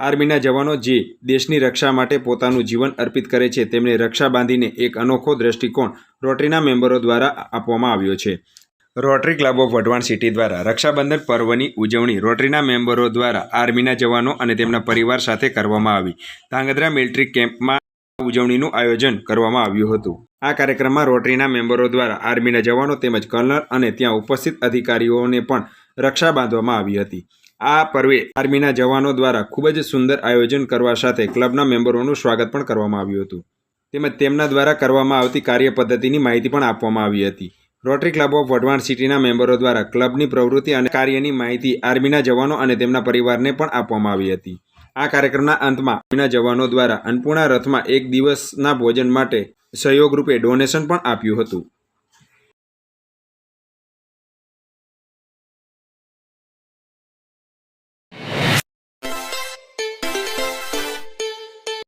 આર્મીના જવાનો જે દેશની રક્ષા માટે પોતાનું જીવન અર્પિત કરે છે તેમને રક્ષા બાંધીને એક અનોખો દ્રષ્ટિકોણ રોટરીના મેમ્બરો દ્વારા આપવામાં આવ્યો છે. Rotary Club of Wadhwan city દ્વારા રક્ષાબંધન પર્વની ઉજવણી રોટરીના મેમ્બરો દ્વારા આર્મીના જવાનો અને તેમના પરિવાર સાથે કરવામાં આવી. ધાંગધ્રા મિલિટરી કેમ્પમાં ઉજવણીનું આયોજન કરવામાં આવ્યું હતું. આ કાર્યક્રમમાં રોટરીના મેમ્બરો દ્વારા આર્મીના જવાનો તેમજ કર્નલ અને ત્યાં ઉપસ્થિત અધિકારીઓને પણ રક્ષા બાંધવામાં આવી હતી. આ પર્વે આર્મીના જવાનો દ્વારા ખૂબ જ સુંદર આયોજન કરવા સાથે ક્લબના મેમ્બરોનું સ્વાગત પણ કરવામાં આવ્યું હતું. તેમજ તેમના દ્વારા કરવામાં આવતી કાર્ય પદ્ધતિની માહિતી પણ આપવામાં આવી હતી. રોટરી ક્લબ ઓફ વઢવાણ સિટીના મેમ્બરો દ્વારા ક્લબની પ્રવૃત્તિ અને કાર્યની માહિતી આર્મીના જવાનો અને તેમના પરિવારને પણ આપવામાં આવી હતી. આ કાર્યક્રમના અંતમાં આર્મીના જવાનો દ્વારા અન્નપૂર્ણા રથમાં એક દિવસના ભોજન માટે સહયોગ રૂપે ડોનેશન પણ આપ્યું હતું.